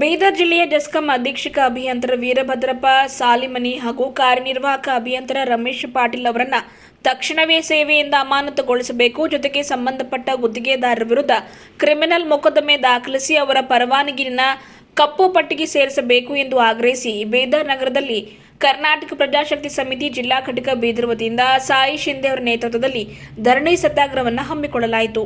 ಬೀದರ್ ಜಿಲ್ಲೆಯ ಜಸ್ಕಂ ಅಧೀಕ್ಷಕ ಅಭಿಯಂತರ ವೀರಭದ್ರಪ್ಪ, ಸಾಲಿಮನಿ ಹಾಗೂ ಕಾರ್ಯನಿರ್ವಾಹಕ ಅಭಿಯಂತರ ರಮೇಶ್ ಪಾಟೀಲ್ ಅವರನ್ನ ತಕ್ಷಣವೇ ಸೇವೆಯಿಂದ ಅಮಾನತುಗೊಳಿಸಬೇಕು. ಜೊತೆಗೆ ಸಂಬಂಧಪಟ್ಟ ಗುತ್ತಿಗೆದಾರರ ವಿರುದ್ಧ ಕ್ರಿಮಿನಲ್ ಮೊಕದ್ದಮೆ ದಾಖಲಿಸಿ ಅವರ ಪರವಾನಗಿನ ಕಪ್ಪು ಪಟ್ಟಿಗೆ ಸೇರಿಸಬೇಕು ಎಂದು ಆಗ್ರಹಿಸಿ ಬೀದರ್ ನಗರದಲ್ಲಿ ಕರ್ನಾಟಕ ಪ್ರಜಾಶಕ್ತಿ ಸಮಿತಿ ಜಿಲ್ಲಾ ಘಟಕ ಬೀದರ್ ವತಿಯಿಂದ ಸಾಯಿ ಶಿಂದೆ ಅವರ ನೇತೃತ್ವದಲ್ಲಿ ಧರಣಿ ಸತ್ಯಾಗ್ರಹವನ್ನು ಹಮ್ಮಿಕೊಳ್ಳಲಾಯಿತು.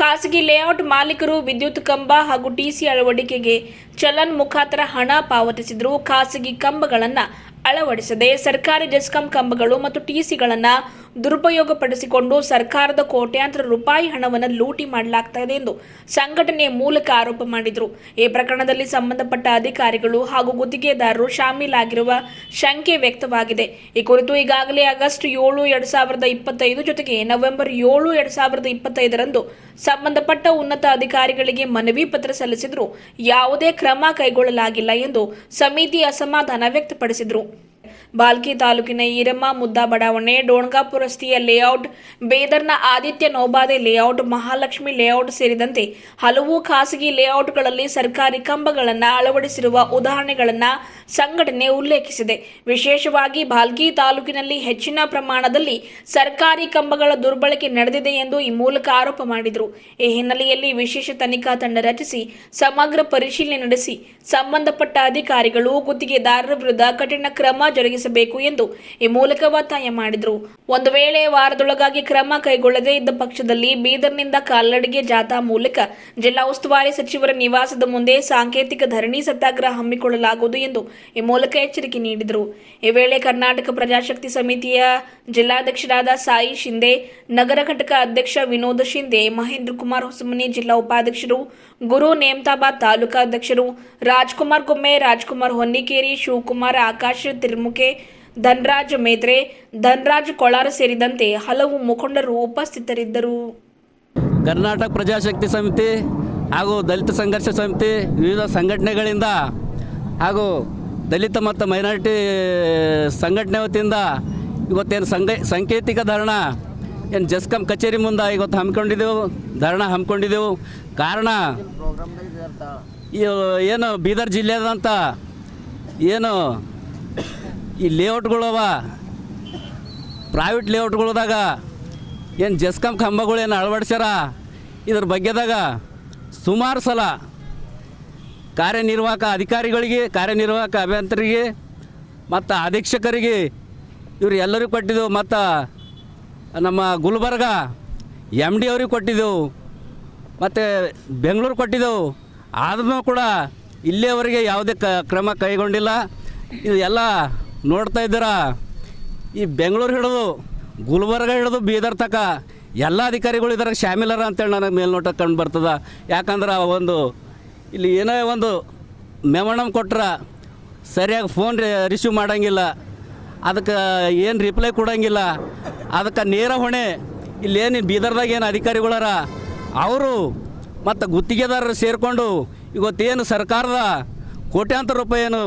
ಖಾಸಗಿ ಲೇಔಟ್ ಮಾಲೀಕರು ವಿದ್ಯುತ್ ಕಂಬ ಹಾಗೂ ಟಿಸಿ ಅಳವಡಿಕೆಗೆ ಚಲನ್ ಮುಖಾಂತರ ಹಣ ಪಾವತಿಸಿದ್ರು. ಖಾಸಗಿ ಕಂಬಗಳನ್ನು ಅಳವಡಿಸದೆ ಸರ್ಕಾರಿ ಡೆಸ್ಕಾಂ ಕಂಬಗಳು ಮತ್ತು ಟಿಸಿಗಳನ್ನು ದುರುಪಯೋಗಪಡಿಸಿಕೊಂಡು ಸರ್ಕಾರದ ಕೋಟ್ಯಾಂತರ ರೂಪಾಯಿ ಹಣವನ್ನು ಲೂಟಿ ಮಾಡಲಾಗ್ತಾ ಎಂದು ಸಂಘಟನೆಯ ಮೂಲಕ ಆರೋಪ ಮಾಡಿದರು. ಈ ಪ್ರಕರಣದಲ್ಲಿ ಸಂಬಂಧಪಟ್ಟ ಅಧಿಕಾರಿಗಳು ಹಾಗೂ ಗುತ್ತಿಗೆದಾರರು ಶಾಮೀಲಾಗಿರುವ ಶಂಕೆ ವ್ಯಕ್ತವಾಗಿದೆ. ಈ ಕುರಿತು ಈಗಾಗಲೇ ಆಗಸ್ಟ್ ಏಳು, ಎರಡ್ ಸಾವಿರದ ಇಪ್ಪತ್ತೈದು ಜೊತೆಗೆ ನವೆಂಬರ್ ಏಳು, ಎರಡ್ ಸಾವಿರದ ಇಪ್ಪತ್ತೈದರಂದು ಸಂಬಂಧಪಟ್ಟ ಉನ್ನತ ಅಧಿಕಾರಿಗಳಿಗೆ ಮನವಿ ಪತ್ರ ಸಲ್ಲಿಸಿದ್ರು. ಯಾವುದೇ ಕ್ರಮ ಕೈಗೊಳ್ಳಲಾಗಿಲ್ಲ ಎಂದು ಸಮಿತಿ ಅಸಮಾಧಾನ ವ್ಯಕ್ತಪಡಿಸಿದರು. ಬಾಲ್ಕಿ ತಾಲೂಕಿನ ಈರಮ್ಮ ಮುದ್ದಾ ಬಡಾವಣೆ ಡೋಣ್ಗಾಪುರ ರಸ್ತೆಯ ಲೇಔಟ್, ಬೇದರ್ನ ಆದಿತ್ಯ ನೋಬಾದೆ ಲೇಔಟ್, ಮಹಾಲಕ್ಷ್ಮಿ ಲೇಔಟ್ ಸೇರಿದಂತೆ ಹಲವು ಖಾಸಗಿ ಲೇಔಟ್ಗಳಲ್ಲಿ ಸರ್ಕಾರಿ ಕಂಬಗಳನ್ನು ಅಳವಡಿಸಿರುವ ಉದಾಹರಣೆಗಳನ್ನು ಸಂಘಟನೆ ಉಲ್ಲೇಖಿಸಿದೆ. ವಿಶೇಷವಾಗಿ ಬಾಲ್ಕಿ ತಾಲೂಕಿನಲ್ಲಿ ಹೆಚ್ಚಿನ ಪ್ರಮಾಣದಲ್ಲಿ ಸರ್ಕಾರಿ ಕಂಬಗಳ ದುರ್ಬಳಕೆ ನಡೆದಿದೆ ಎಂದು ಈ ಮೂಲಕ ಆರೋಪ ಮಾಡಿದರು. ಈ ಹಿನ್ನೆಲೆಯಲ್ಲಿ ವಿಶೇಷ ತನಿಖಾ ತಂಡ ರಚಿಸಿ, ಸಮಗ್ರ ಪರಿಶೀಲನೆ ನಡೆಸಿ, ಸಂಬಂಧಪಟ್ಟ ಅಧಿಕಾರಿಗಳು ಗುತ್ತಿಗೆದಾರರ ವಿರುದ್ಧ ಕಠಿಣ ಕ್ರಮ ಜರುಗಿಸಬೇಕು ಎಂದು ಈ ಮೂಲಕ ಒತ್ತಾಯ ಮಾಡಿದರು. ಒಂದು ವೇಳೆ ವಾರದೊಳಗಾಗಿ ಕ್ರಮ ಕೈಗೊಳ್ಳದೇ ಇದ್ದ ಪಕ್ಷದಲ್ಲಿ ಬೀದರ್ನಿಂದ ಕಾಲ್ನಡಿಗೆ ಜಾಥಾ ಮೂಲಕ ಜಿಲ್ಲಾ ಉಸ್ತುವಾರಿ ಸಚಿವರ ನಿವಾಸದ ಮುಂದೆ ಸಾಂಕೇತಿಕ ಧರಣಿ ಸತ್ಯಾಗ್ರಹ ಹಮ್ಮಿಕೊಳ್ಳಲಾಗುವುದು ಎಂದು ಈ ಮೂಲಕ ಎಚ್ಚರಿಕೆ ನೀಡಿದರು. ಈ ವೇಳೆ ಕರ್ನಾಟಕ ಪ್ರಜಾಶಕ್ತಿ ಸಮಿತಿಯ ಜಿಲ್ಲಾಧ್ಯಕ್ಷರಾದ ಸಾಯಿ ಶಿಂದೆ, ನಗರ ಘಟಕ ಅಧ್ಯಕ್ಷ ವಿನೋದ್ ಶಿಂದೆ, ಮಹೇಂದ್ರ ಕುಮಾರ್ ಹೊಸಮನಿ ಜಿಲ್ಲಾ ಉಪಾಧ್ಯಕ್ಷರು, ಗುರು ನೇಮತಾಬಾದ್ ತಾಲೂಕಾ ಅಧ್ಯಕ್ಷರು ರಾಜ್ಕುಮಾರ್ ಕೊಮ್ಮೆ ರಾಜ್ಕುಮಾರ್ ಹೊನ್ನಿಕೇರಿ, ಶಿವಕುಮಾರ್ ಆಕಾಶ್, ತಿರ್ಮುಕೆ ಧನ್ರಾಜ್ ಮೇತ್ರೆ ಧನ್ರಾಜ್ ಕೊಳಾರ ಸೇರಿದಂತೆ ಹಲವು ಮುಖಂಡರು ಉಪಸ್ಥಿತರಿದ್ದರು. ಕರ್ನಾಟಕ ಪ್ರಜಾಶಕ್ತಿ ಸಮಿತಿ ಹಾಗೂ ದಲಿತ ಸಂಘರ್ಷ ಸಮಿತಿ ವಿವಿಧ ಸಂಘಟನೆಗಳಿಂದ ಹಾಗೂ ದಲಿತ ಮತ್ತು ಮೈನಾರಿಟಿ ಸಂಘಟನೆ ವತಿಯಿಂದ ಇವತ್ತೇನು ಸಂಘ ಸಾಂಕೇತಿಕ ಧರಣ ಏನು ಜಸ್ಕಾಂ ಕಚೇರಿ ಮುಂದೆ ಇವತ್ತು ಹಮ್ಮಿಕೊಂಡಿದ್ದೆವು ಧರಣ ಹಮ್ಮಿಕೊಂಡಿದ್ದೆವು. ಕಾರಣ ಏನು ಬೀದರ್ ಜಿಲ್ಲೆಯಾದಂಥ ಏನು ಈ ಲೇಔಟ್ಗಳವ ಪ್ರೈವೇಟ್ ಲೇಔಟ್ಗಳದಾಗ ಏನು ಜಸ್ಕಮ್ ಕಂಬಗಳು ಏನು ಅಳವಡಿಸ್ಯಾರ? ಇದ್ರ ಬಗ್ಗೆದಾಗ ಸುಮಾರು ಸಲ ಕಾರ್ಯನಿರ್ವಾಹಕ ಅಧಿಕಾರಿಗಳಿಗೆ, ಕಾರ್ಯನಿರ್ವಾಹಕ ಅಭಿಯಂತರಿಗೆ, ಮತ್ತು ಅಧೀಕ್ಷಕರಿಗೆ ಇವ್ರು ಎಲ್ಲರಿಗೂ ಕೊಟ್ಟಿದ್ದೆವು. ಮತ್ತು ನಮ್ಮ ಗುಲ್ಬರ್ಗ ಎಂ ಡಿ ಅವ್ರಿಗೆ ಕೊಟ್ಟಿದ್ದೆವು. ಮತ್ತು ಬೆಂಗಳೂರು ಕೊಟ್ಟಿದ್ದೆವು. ಆದ್ರೂ ಕೂಡ ಇಲ್ಲಿಯವರೆಗೆ ಯಾವುದೇ ಕ್ರಮ ಕೈಗೊಂಡಿಲ್ಲ. ಇದು ಎಲ್ಲ ನೋಡ್ತಾ ಇದ್ದೀರಾ? ಈ ಬೆಂಗಳೂರು ಹಿಡಿದು ಗುಲ್ಬರ್ಗ ಹಿಡಿದು ಬೀದರ್ ತಕ ಎಲ್ಲ ಅಧಿಕಾರಿಗಳು ಇದ್ರಾಗ ಶ್ಯಾಮಿಲರ ಅಂತೇಳಿ ನನಗೆ ಮೇಲ್ನೋಟ ಕಂಡು ಬರ್ತದ. ಯಾಕಂದ್ರೆ ಒಂದು ಇಲ್ಲಿ ಏನೋ ಒಂದು ಮೆಮಣಮ್ ಕೊಟ್ರೆ ಸರಿಯಾಗಿ ಫೋನ್ ರಿಸೀವ್ ಮಾಡೋಂಗಿಲ್ಲ. ಅದಕ್ಕೆ ಏನು ರಿಪ್ಲೈ ಕೊಡೋಂಗಿಲ್ಲ. ಅದಕ್ಕೆ ನೇರ ಹೊಣೆ. ಇಲ್ಲೇನು ಬೀದರ್ದಾಗ ಏನು ಅಧಿಕಾರಿಗಳಾರ? ಅವರು ಮತ್ತು ಗುತ್ತಿಗೆದಾರರು ಸೇರಿಕೊಂಡು ಇವತ್ತೇನು ಸರ್ಕಾರದ ಕೋಟ್ಯಾಂತರ ರೂಪಾಯಿ ಏನು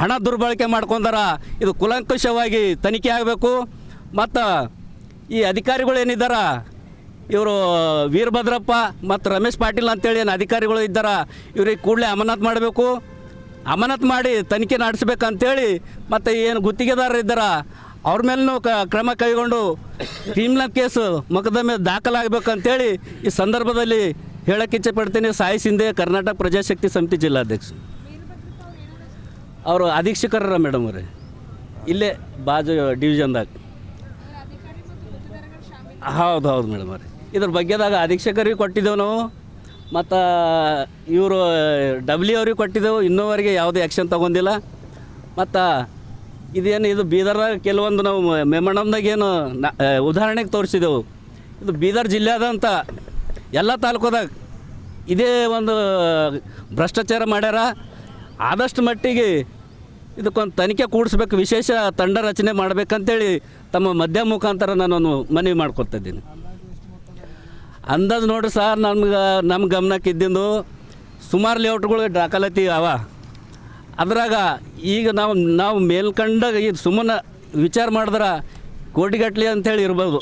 ಹಣ ದುರ್ಬಳಕೆ ಮಾಡ್ಕೊಂಡಾರ ಇದು ಕುಲಂಕುಷವಾಗಿ ತನಿಖೆ ಆಗಬೇಕು. ಮತ್ತು ಈ ಅಧಿಕಾರಿಗಳು ಏನಿದ್ದಾರ? ಇವರು ವೀರಭದ್ರಪ್ಪ ಮತ್ತು ರಮೇಶ್ ಪಾಟೀಲ್ ಅಂತೇಳಿ ಏನು ಅಧಿಕಾರಿಗಳು ಇದ್ದಾರ, ಇವ್ರಿಗೆ ಕೂಡಲೇ ಅಮಾನತ್ ಮಾಡಬೇಕು. ಅಮಾನತ್ ಮಾಡಿ ತನಿಖೆ ನಡೆಸ್ಬೇಕಂತೇಳಿ ಮತ್ತು ಏನು ಗುತ್ತಿಗೆದಾರರು ಇದ್ದಾರ, ಅವ್ರ ಮೇಲೂ ಕ ಕ್ರಮ ಕೈಗೊಂಡು ಕ್ರಿಮಿನಲ್ ಕೇಸು ಮೊಕದ್ದಮೆ ದಾಖಲಾಗಬೇಕಂತೇಳಿ ಈ ಸಂದರ್ಭದಲ್ಲಿ ಹೇಳಕ್ಕೆ ಇಚ್ಛೆಪಡ್ತೀನಿ ಸಾಯಿ ಸಿಂಧೆ, ಕರ್ನಾಟಕ ಪ್ರಜಾಶಕ್ತಿ ಸಮಿತಿ ಜಿಲ್ಲಾಧ್ಯಕ್ಷ. ಅವರು ಅಧೀಕ್ಷಕರ ಮೇಡಮ್ ಅವ್ರಿ. ಇಲ್ಲೇ ಬಾಜು ಡಿವಿಷನ್ದಾಗ ಹೌದು ಹೌದು ಮೇಡಮ್ ಅವ್ರಿ. ಇದ್ರ ಬಗ್ಗೆದಾಗ ಅಧೀಕ್ಷಕರಿಗೆ ಕೊಟ್ಟಿದ್ದೆವು ನಾವು. ಮತ್ತು ಇವರು ಡಬ್ಲ್ಯೂ ಅವ್ರಿಗೆ ಕೊಟ್ಟಿದ್ದೆವು. ಇನ್ನೂವರೆಗೆ ಯಾವುದೇ ಆ್ಯಕ್ಷನ್ ತೊಗೊಂಡಿಲ್ಲ. ಮತ್ತು ಇದೇನು, ಇದು ಬೀದರ್ದಾಗ ಕೆಲವೊಂದು ನಾವು ಮೆಮಂಡಮ್ದಾಗ ಏನು ಉದಾಹರಣೆಗೆ ತೋರಿಸಿದೆವು ಇದು ಬೀದರ್ ಜಿಲ್ಲೆಯಾದಂಥ ಎಲ್ಲ ತಾಲೂಕದಾಗ ಇದೇ ಒಂದು ಭ್ರಷ್ಟಾಚಾರ ಮಾಡ್ಯಾರ. ಆದಷ್ಟು ಮಟ್ಟಿಗೆ ಇದಕ್ಕೊಂದು ತನಿಖೆ ಕೂಡಿಸ್ಬೇಕು, ವಿಶೇಷ ತಂಡ ರಚನೆ ಮಾಡಬೇಕಂತೇಳಿ ತಮ್ಮ ಮಧ್ಯ ಮುಖಾಂತರ ನಾನು ಮನವಿ ಮಾಡ್ಕೊತಾ ಇದ್ದೀನಿ. ಅಂದಾಜು ನೋಡ್ರಿ ಸರ್, ನಮ್ಗೆ ನಮ್ಮ ಗಮನಕ್ಕೆ ಇದ್ದಿಂದು ಸುಮಾರು ಲೇಔಟ್ಗಳು ದಾಖಲಾತಿ ಅವ. ಅದ್ರಾಗ ಈಗ ನಾವು ನಾವು ಮೇಲ್ಕಂಡಾಗ ಇದು ಸುಮ್ಮನೆ ವಿಚಾರ ಮಾಡಿದ್ರೆ ಕೋಟಿಗಟ್ಲೆ ಅಂತೇಳಿ ಇರ್ಬೋದು.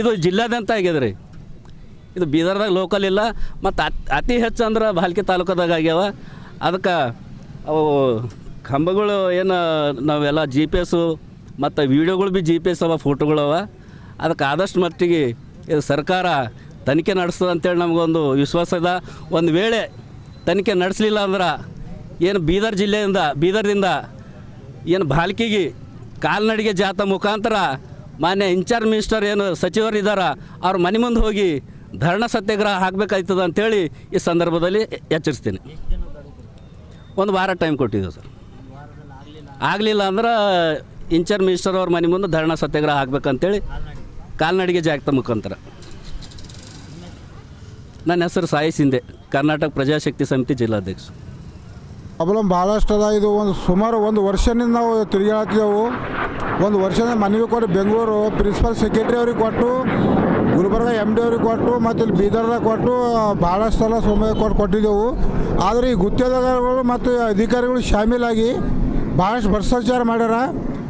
ಇದು ಜಿಲ್ಲಾದ್ಯಂತ ಆಗ್ಯದ ರೀ. ಇದು ಬೀದರ್ದಾಗ ಲೋಕಲ್ ಇಲ್ಲ, ಮತ್ತು ಅತಿ ಹೆಚ್ಚು ಅಂದ್ರೆ ಬಾಲ್ಕಿ ತಾಲೂಕದಾಗ ಆಗ್ಯಾವ. ಅದಕ್ಕೆ ಅವು ಕಂಬಗಳು ಏನು ನಾವೆಲ್ಲ ಜಿ ಪಿ ಎಸ್ಸು ಮತ್ತು ವೀಡಿಯೋಗಳು ಭೀ ಜಿ ಪಿ ಎಸ್ ಅವ ಫೋಟೋಗಳವ ಅದಕ್ಕೆ ಆದಷ್ಟು ಮಟ್ಟಿಗೆ ಇದು ಸರ್ಕಾರ ತನಿಖೆ ನಡೆಸ್ತದೆ ಅಂತೇಳಿ ನಮಗೊಂದು ವಿಶ್ವಾಸ ಇದೆ ಒಂದು ವೇಳೆ ತನಿಖೆ ನಡೆಸಲಿಲ್ಲ ಅಂದ್ರೆ ಏನು ಬೀದರ್ ಜಿಲ್ಲೆಯಿಂದ, ಬೀದರ್ದಿಂದ ಏನು ಬಾಲ್ಕಿಗೆ ಕಾಲ್ನಡಿಗೆ ಜಾಥಾ ಮುಖಾಂತರ ಮಾನ್ಯ ಇನ್ಚಾರ್ಜ್ ಮಿನಿಸ್ಟರ್ ಏನು ಸಚಿವರು ಇದ್ದಾರ, ಅವ್ರ ಮನೆ ಮುಂದೆ ಹೋಗಿ ಧರಣ ಸತ್ಯಾಗ್ರಹ ಹಾಕಬೇಕಾಯ್ತದ ಅಂತೇಳಿ ಈ ಸಂದರ್ಭದಲ್ಲಿ ಎಚ್ಚರಿಸ್ತೀನಿ. ಒಂದು ವಾರ ಟೈಮ್ ಕೊಟ್ಟಿದ್ದೆವು ಸರ್. ಆಗಲಿಲ್ಲ ಅಂದ್ರೆ ಇನ್ಚಾರ್ಜ್ ಮಿನಿಸ್ಟರ್ ಅವ್ರ ಮನೆ ಮುಂದೆ ಧರಣ ಸತ್ಯಾಗ್ರಹ ಹಾಕ್ಬೇಕಂತೇಳಿ ಕಾಲ್ನಡಿಗೆ ಜಾಗತ ಮುಖಾಂತರ. ನನ್ನ ಹೆಸರು ಸಾಯಿ ಸಿಂಧೆ, ಕರ್ನಾಟಕ ಪ್ರಜಾಶಕ್ತಿ ಸಮಿತಿ ಜಿಲ್ಲಾಧ್ಯಕ್ಷ. ಪ್ರಾಬ್ಲಮ್ ಭಾಳಷ್ಟು ಅದ. ಇದು ಒಂದು ಸುಮಾರು ಒಂದು ವರ್ಷದಿಂದ ನಾವು ತಿರುಗಾಡ್ತಿದ್ದೆವು. ಒಂದು ವರ್ಷದ ಮನವಿ ಕೊಟ್ಟು ಬೆಂಗಳೂರು ಪ್ರಿನ್ಸಿಪಲ್ ಸೆಕ್ರೆಟರಿ ಅವ್ರಿಗೆ ಕೊಟ್ಟು, ಗುಲ್ಬರ್ಗ ಎಂ ಡಿ ಅವ್ರಿಗೆ ಕೊಟ್ಟು ಮತ್ತು ಇಲ್ಲಿ ಬೀದರ್ದಾಗ ಕೊಟ್ಟು ಭಾಳಷ್ಟು ಸಲ ಸುಮ್ಮನೆ ಕೊಟ್ಟು ಕೊಟ್ಟಿದ್ದೆವು. ಆದರೆ ಈ ಗುತ್ತೇದಾರಗಳು ಮತ್ತು ಅಧಿಕಾರಿಗಳು ಶಾಮೀಲಾಗಿ ಭಾಳಷ್ಟು ಭ್ರಷ್ಟಾಚಾರ ಮಾಡ್ಯಾರ.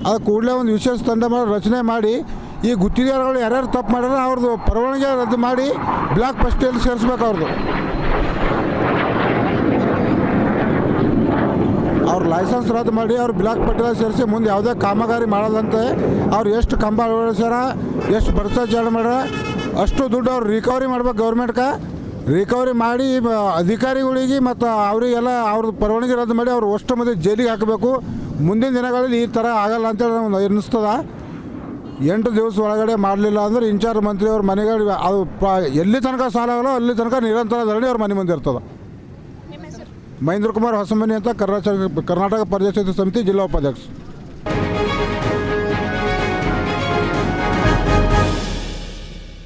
ಅದು ಕೂಡಲೇ ಒಂದು ವಿಶೇಷ ತಂಡ ಮಾಡಿ ರಚನೆ ಮಾಡಿ, ಈ ಗುತ್ತಿಗೆದಾರಗಳು ಯಾರ್ಯಾರು ತಪ್ಪು ಮಾಡ್ಯಾರ ಅವ್ರದ್ದು ಪರವಾನಗಿ ರದ್ದು ಮಾಡಿ ಬ್ಲಾಕ್ ಫಸ್ಟಲ್ಲಿ ಸೇರಿಸ್ಬೇಕು ಅವ್ರದ್ದು ಅವ್ರ ಲೈಸೆನ್ಸ್ ರದ್ದು ಮಾಡಿ, ಅವ್ರು ಬ್ಲಾಕ್ ಪಟ್ಟಿಯಲ್ಲಿ ಸೇರಿಸಿ ಮುಂದೆ ಯಾವುದೇ ಕಾಮಗಾರಿ ಮಾಡೋದಂತೆ ಅವ್ರು ಎಷ್ಟು ಕಂಬ ಅಳವಡಿಸ್ಯಾರ, ಎಷ್ಟು ಭ್ರಷ್ಟಾಚಾರ ಮಾಡ್ಯಾರ, ಅಷ್ಟು ದುಡ್ಡು ಅವ್ರು ರಿಕವರಿ ಮಾಡ್ಬೇಕು ಗೌರ್ಮೆಂಟ್ಗೆ. ರಿಕವರಿ ಮಾಡಿ ಅಧಿಕಾರಿಗಳಿಗೆ ಮತ್ತು ಅವರಿಗೆಲ್ಲ ಅವ್ರದ್ದು ಪರವಾನಗಿ ರದ್ದು ಮಾಡಿ ಅವ್ರು ಅಷ್ಟು ಮಂದಿ ಜೈಲಿಗೆ ಹಾಕಬೇಕು. ಮುಂದಿನ ದಿನಗಳಲ್ಲಿ ಈ ಥರ ಆಗಲ್ಲ ಅಂತೇಳಿ ನಮ್ಗೆ ಅನ್ನಿಸ್ತದ. ಎಂಟು ದಿವಸ ಒಳಗಡೆ ಮಾಡಲಿಲ್ಲ ಅಂದ್ರೆ ಇನ್ಚಾರ್ಜ್ ಮಂತ್ರಿ ಅವ್ರ ಮನೆಗೆ ಅದು ಎಲ್ಲಿ ತನಕ ಸಾಲ ಆಗಲ್ಲ ಅಲ್ಲಿ ತನಕ ನಿರಂತರ ಧರಣಿ ಅವ್ರ ಮನೆ ಮುಂದೆ ಇರ್ತದೆ. ಮಹೇಂದ್ರ ಕುಮಾರ್ ಹೊಸಮನಿ ಅಂತ ಕರ್ನಾಟಕ ಕರ್ನಾಟಕ ಪರಿಚಯ ಸಮಿತಿ ಜಿಲ್ಲಾ ಉಪಾಧ್ಯಕ್ಷ.